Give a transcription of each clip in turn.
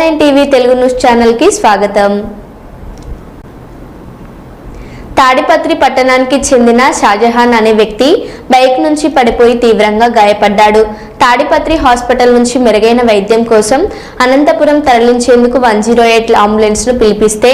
Nine TV Telugu news ఛానల్కి స్వాగతం. తాడిపత్రి పట్టణానికి చెందిన షాజహాన్ అనే వ్యక్తి బైక్ నుంచి పడిపోయి తీవ్రంగా గాయపడ్డాడు. తాడిపత్రి హాస్పిటల్ నుంచి మెరుగైన వైద్యం కోసం అనంతపురం తరలించేందుకు వన్ జీరో ఎయిట్ అంబులెన్స్ను పిలిపిస్తే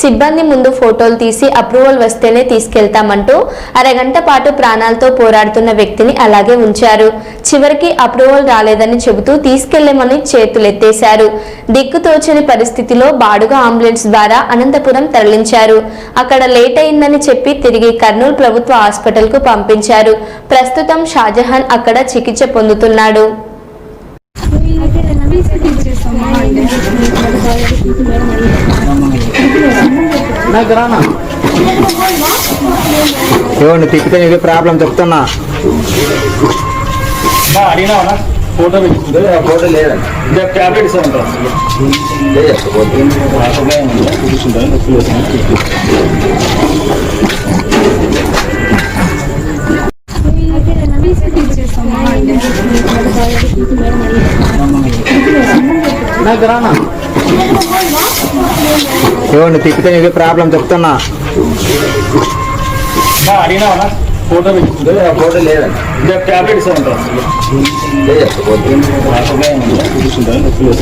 సిబ్బంది ముందు ఫోటోలు తీసి అప్రూవల్ వస్తేనే తీసుకెళ్తామంటూ అరగంట పాటు ప్రాణాలతో పోరాడుతున్న వ్యక్తిని అలాగే ఉంచారు. చివరికి అప్రూవల్ రాలేదని చెబుతూ తీసుకెళ్ళేమని చేతులెత్తేశారు. దిక్కుతోచని పరిస్థితిలో బాడుగా అంబులెన్స్ ద్వారా అనంతపురం తరలించారు. అక్కడ లేట్ అయిందని చెప్పి తిరిగి కర్నూలు ప్రభుత్వ హాస్పిటల్కు పంపించారు. ప్రస్తుతం షాజహాన్ అక్కడ చికిత్స పొందుతున్నారు నాకు రానా ఏమండి తిప్పితే నీకు ప్రాబ్లం చెప్తున్నా. అడిగినా ఫోటో ఫోటో లేదండి ట్యాబ్లెట్ ఇస్తామంటారు ఏమండి తిప్పితే నీకు ప్రాబ్లం చెప్తున్నా. అడిగినా ఫోటో ఫోటో లేదండి ట్యాబ్లెట్ నొప్పులు